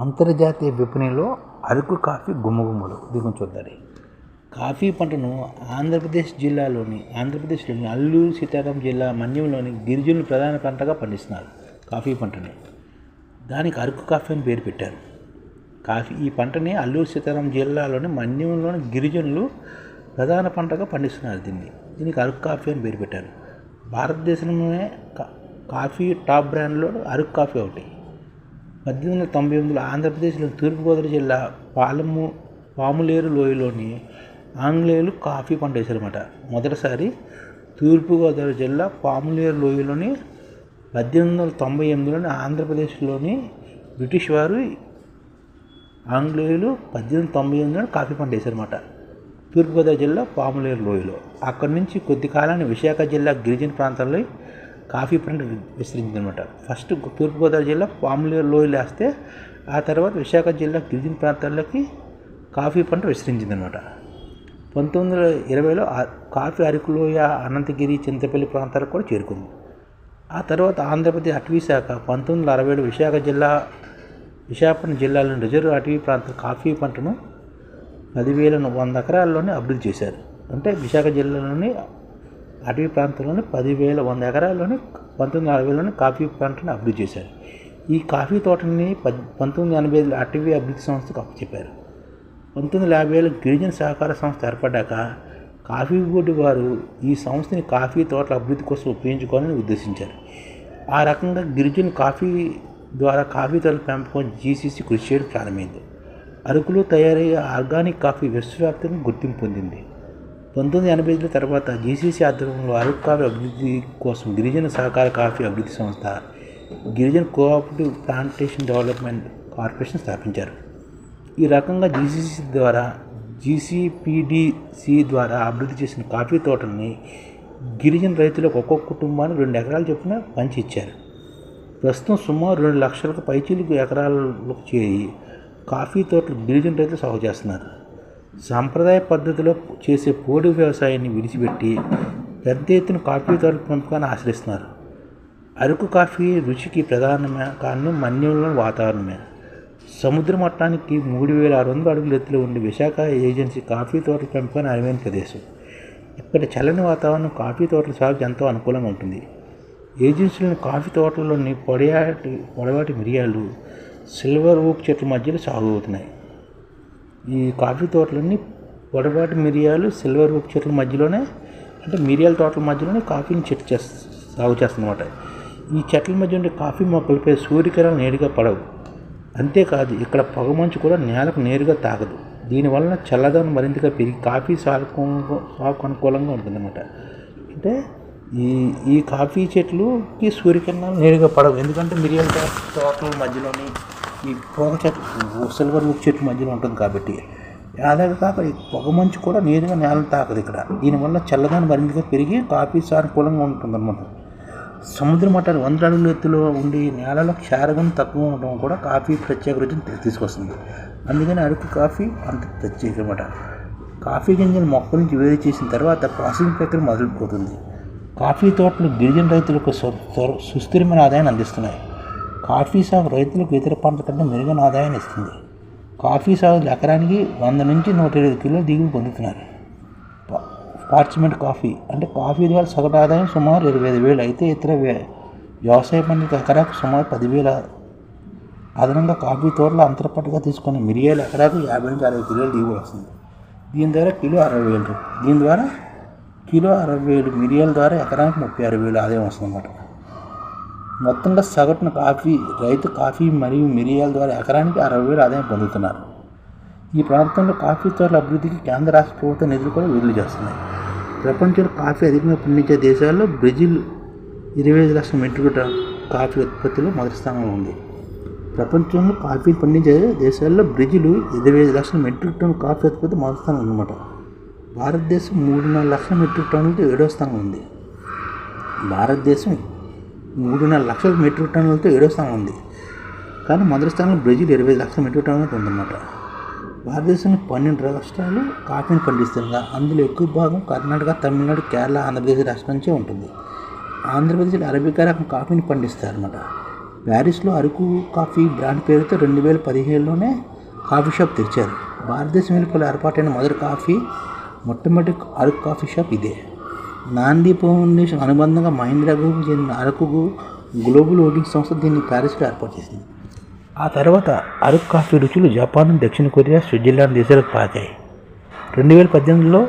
అంతర్జాతీయ విపణిలో అరకు కాఫీ గుమ్మగుమ్మలు దీని చూద్దాం కాఫీ పంటను ఆంధ్రప్రదేశ్ జిల్లాలోని ఆంధ్రప్రదేశ్లోని అల్లూరు సీతారాం జిల్లా మన్యంలోని గిరిజనులు ప్రధాన పంటగా పండిస్తున్నారు కాఫీ పంటని. దానికి అరకు కాఫీ అని పేరు పెట్టారు. కాఫీ ఈ పంటని అల్లూరు సీతారాం జిల్లాలోని మన్యంలోని గిరిజనులు ప్రధాన పంటగా పండిస్తున్నారు దీన్ని. దీనికి అరకు కాఫీ అని పేరు పెట్టారు. భారతదేశంలోనే కాఫీ టాప్ బ్రాండ్లో అరకు కాఫీ ఒకటి. పద్దెనిమిది వందల తొంభై ఎనిమిదిలో ఆంధ్రప్రదేశ్లోని తూర్పుగోదావరి జిల్లా పాలము పాములేరు లోయలోని ఆంగ్లేయులు కాఫీ పంట వేశారన్నమాట మొదటిసారి తూర్పుగోదావరి జిల్లా పాములేరు లోయలోని పద్దెనిమిది వందల తొంభై ఎనిమిదిలోని ఆంధ్రప్రదేశ్లోని బ్రిటిష్ వారు ఆంగ్లేయులు పద్దెనిమిది తొంభై ఎనిమిదిలో కాఫీ పంట వేశారన్నమాట తూర్పుగోదావరి జిల్లా పాములేరు లోయలో. అక్కడి నుంచి కొద్ది కాలాన్ని విశాఖ జిల్లా గిరిజన ప్రాంతాల్లో కాఫీ పంట విస్తరించిందనమాట ఫస్ట్ తూర్పుగోదావరి జిల్లా పాములేరు లోయలు వేస్తే ఆ తర్వాత విశాఖ జిల్లా గిరిజన ప్రాంతాల్లోకి కాఫీ పంట విస్తరించిందనమాట పంతొమ్మిది వందల ఇరవైలో కాఫీ అరకులోయ అనంతగిరి చింతపల్లి ప్రాంతాలకు కూడా చేరుకుంది. ఆ తర్వాత ఆంధ్రప్రదేశ్ అటవీ శాఖ పంతొమ్మిది వందల అరవై ఏడు విశాఖ జిల్లా విశాఖపట్నం జిల్లాలోని రిజర్వ్ అటవీ ప్రాంత కాఫీ పంటను పదివేల వంద ఎకరాల్లోనే అభివృద్ధి చేశారు. అంటే విశాఖ జిల్లాలోని అటవీ ప్రాంతంలోని పదివేల వంద ఎకరాల్లోని పంతొమ్మిది వందల అరవైలోని కాఫీ పంటను అభివృద్ధి చేశారు. ఈ కాఫీ తోటని పద్ పంతొమ్మిది ఎనభై ఐదులో అటవీ అభివృద్ధి సంస్థకు అప్పచెప్పారు. పంతొమ్మిది వందల యాభై ఏళ్ళు గిరిజన సహకార సంస్థ ఏర్పడ్డాక కాఫీ బోర్డు వారు ఈ సంస్థని కాఫీ తోటల అభివృద్ధి కోసం ఉపయోగించుకోవాలని ఉద్దేశించారు. ఆ రకంగా గిరిజన కాఫీ ద్వారా కాఫీ తోటల పెంపకం జీసీసీ కృషి చేయడం ప్రారంభమైంది. అరకులో తయారయ్యే ఆర్గానిక్ కాఫీ విశ్వవ్యాప్తంగా గుర్తింపు పొందింది. పంతొమ్మిది ఎనభై తర్వాత జీసీసీ ఆధ్వర్యంలో అరకు కాఫీ అభివృద్ధి కోసం గిరిజన సహకార కాఫీ అభివృద్ధి సంస్థ గిరిజన కోఆపరేటివ్ ప్లాంటేషన్ డెవలప్మెంట్ కార్పొరేషన్ స్థాపించారు. ఈ రకంగా జీసీసీ ద్వారా జీసీపీడీసీ ద్వారా అభివృద్ధి చేసిన కాఫీ తోటల్ని గిరిజన రైతులకు ఒక్కొక్క కుటుంబానికి రెండు ఎకరాలు చొప్పున పంచి ఇచ్చారు. ప్రస్తుతం సుమారు రెండు లక్షలకు పైచీలకు ఎకరాలకు చేరి కాఫీ తోటలు గిరిజన రైతులు సాగు చేస్తున్నారు. సాంప్రదాయ పద్ధతిలో చేసే పోడు వ్యవసాయాన్ని విడిచిపెట్టి పెద్ద ఎత్తున కాఫీ తోటల పెంపకాన్ని ఆశ్రయిస్తున్నారు. అరకు కాఫీ రుచికి ప్రధాన కారణం మన్యంలోని వాతావరణమే. సముద్ర మట్టానికి మూడు వేల ఆరు వందల అడుగుల ఎత్తులో ఉండే విశాఖ ఏజెన్సీ కాఫీ తోటల పెంపకాన్ని అనువైన ప్రదేశం. ఇక్కడ చల్లని వాతావరణం కాఫీ తోటల సాగుకు ఎంతో అనుకూలంగా ఉంటుంది. ఏజెన్సీలోని కాఫీ తోటల్లోని పొడయాటి పొడవాటి మిరియాలు సిల్వర్ ఓక్ చెట్ల మధ్యలో సాగు అవుతున్నాయి. ఈ కాఫీ తోటలన్నీ పొడపాటి మిరియాలు సిల్వర్ ఓక్ చెట్ల మధ్యలోనే అంటే మిరియాల తోటల మధ్యలోనే కాఫీని చెట్టు చేస్త సాగు చేస్తుందన్నమాట. ఈ చెట్ల మధ్య ఉండే కాఫీ మొక్కలపై సూర్యకిరణాలు నేరుగా పడవు. అంతేకాదు ఇక్కడ పొగమంచు కూడా నేలకు నేరుగా తాగదు. దీనివలన చల్లదనం మరింతగా పెరిగి కాఫీ సాగు సాగు అనుకూలంగా ఉంటుందన్నమాట. అంటే ఈ ఈ కాఫీ చెట్లుకి సూర్యకిరణాలు నేరుగా పడవు. ఎందుకంటే మిరియాల తోటల మధ్యలోని ఈ పొగ చెట్టు సిల్వర్ ఉక్ చెట్టు మధ్యలో ఉంటుంది కాబట్టి. అలాగే కాక ఈ పొగ మంచు కూడా నేరుగా నేలను తాకదు ఇక్కడ. దీనివల్ల చల్లదనం మరింతగా పెరిగి కాఫీ సానుకూలంగా ఉంటుందన్నమాట. సముద్ర మట్టాలు వంద అడుగుల ఎత్తులో ఉండి నేలలో క్షారగం తక్కువ ఉండడం కూడా కాఫీ ప్రత్యేక రుచిని తీసుకొస్తుంది. అందుకని అరకు కాఫీ అంత ప్రత్యేక అన్నమాట కాఫీ గింజలు మొక్క నుంచి వేరు చేసిన తర్వాత ప్రాసెసింగ్ ప్రక్రియ మొదలుపోతుంది. కాఫీ తోటలు గిరిజన రైతులకు సు- సుస్థిరమైన ఆదాయాన్ని అందిస్తున్నాయి. కాఫీ సాగు రైతులకు ఇతర పంటల కంటే మెరుగైన ఆదాయాన్ని ఇస్తుంది. కాఫీ సాగు ఎకరానికి వంద నుంచి నూట ఇరవై కిలోల దిగుబడి పొందుతున్నారు. పార్చిమెంట్ కాఫీ అంటే కాఫీ ద్వారా సగటు ఆదాయం సుమారు ఇరవై ఐదు వేలు అయితే ఇతర వ్య- వ్యవసాయ పంటలకు ఎకరాకు సుమారు పదివేల అదనంగా కాఫీ తోటలు అంతరపట్టుగా తీసుకుని మిరియాలు ఎకరాకు యాభై నుంచి అరవై కిలోలు దిగుబడి వస్తుంది. దీని ద్వారా కిలో అరవై వేలు దీని ద్వారా కిలో అరవై వేలు మిరియాల ద్వారా ఎకరానికి ముప్పై ఆరు వేలు ఆదాయం వస్తుందన్నమాట. మొత్తంగా సగటున కాఫీ రైతు కాఫీ మరియు మిరియాల ద్వారా ఎకరానికి అరవై వేలు ఆదాయం పొందుతున్నారు. ఈ ప్రాంతంలో కాఫీ తోటల అభివృద్ధికి కేంద్ర రాష్ట్ర ప్రభుత్వ నిధులు కూడా విడుదల చేస్తున్నాయి. ప్రపంచంలో కాఫీ అధికంగా పండించే దేశాల్లో బ్రెజిల్ ఇరవై ఐదు లక్షల మెట్రిక్ టన్ కాఫీ ఉత్పత్తిలో మొదటి స్థానంలో ఉంది. ప్రపంచంలో కాఫీ పండించే దేశాల్లో బ్రెజిల్ ఇరవై ఐదు లక్షల మెట్రిక్ టన్ కాఫీ ఉత్పత్తి మొదటి స్థానం ఉందన్నమాట. భారతదేశం మూడున్నర లక్షల మెట్రిక్ టన్నులతో ఏడో స్థానం ఉంది. భారతదేశం మూడున్నర లక్షల మెట్రిక్ టన్నులతో ఏడో స్థానం ఉంది. కానీ మొదటి స్థానంలో బ్రెజిల్ ఇరవై ఐదు లక్షల మెట్రిక్ టన్నులతో ఉందన్నమాట. భారతదేశంలో పన్నెండు రాష్ట్రాలు కాఫీని పండిస్తుండగా అందులో ఎక్కువ భాగం కర్ణాటక తమిళనాడు కేరళ ఆంధ్రప్రదేశ్ రాష్ట్రం నుంచే ఉంటుంది. ఆంధ్రప్రదేశ్లో అరబికా రకం కాఫీని పండిస్తారన్నమాట. ప్యారిస్లో అరకు కాఫీ బ్రాండ్ పేరుతో రెండు వేల పదిహేడులోనే కాఫీ షాప్ తెరిచారు. భారతదేశం వెలుపల ఏర్పాటైన మొదటి కాఫీ మొట్టమొదటి అరకు కాఫీ షాప్ ఇదే. నాంది ఫౌండేషన్ అనుబంధంగా మహేంద్ర గ్రూప్ చెందిన అరకుకు గ్లోబల్ హోల్డింగ్ సంస్థ దీన్ని ప్యారిస్లో ఏర్పాటు చేసింది. ఆ తర్వాత అరకు కాఫీ రుచులు జపాన్ దక్షిణ కొరియా స్విట్జర్లాండ్ దేశాలకు పాకాయి రెండు వేల పద్దెనిమిదిలో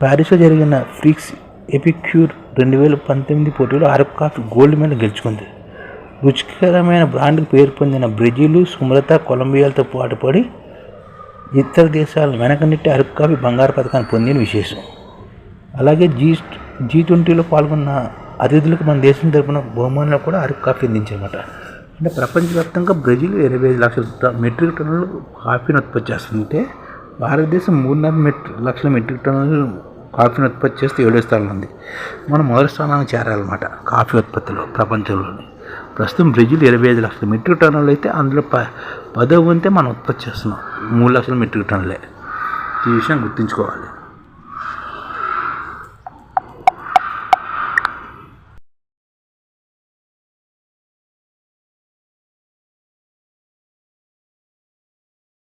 ప్యారిస్లో జరిగిన ఫ్రీక్స్ ఎపిక్యూర్ రెండు వేల పంతొమ్మిది పోటీలో అరకు కాఫీ గోల్డ్ మెడల్ గెలుచుకుంది. రుచికరమైన బ్రాండ్కి పేరు పొందిన బ్రెజిల్ సుమ్రత కొలంబియాలతో పాటుపడి ఇతర దేశాల వెనకనిట్టి అరకు కాఫీ బంగారు పథకాన్ని పొందిన విశేషం. అలాగే జీ జీ ట్వంటీలో పాల్గొన్న అతిథులకు మన దేశం తరపున బహుమానంలో కూడా అరకు కాఫీ అందించారన్నమాట అంటే ప్రపంచవ్యాప్తంగా బ్రెజిల్ ఇరవై ఐదు లక్షల మెట్రిక్ టన్నులు కాఫీని ఉత్పత్తి చేస్తుంటే భారతదేశం మూడున్నర మెట్రిక్ లక్షల మెట్రిక్ టన్నులు కాఫీని ఉత్పత్తి చేస్తే ఏడో స్థానంలో ఉంది. మనం మొదటి స్థానానికి చేరాలన్నమాట కాఫీ ఉత్పత్తిలో ప్రపంచంలోని. ప్రస్తుతం బ్రెజిల్ ఇరవై ఐదు లక్షల మెట్రిక్ టన్నులు అయితే అందులో ప పదవ వంతే మనం ఉత్పత్తి చేస్తున్నాం. మూడు లక్షల మెట్రిక్ టన్నులే. ఈ విషయం గుర్తుంచుకోవాలి.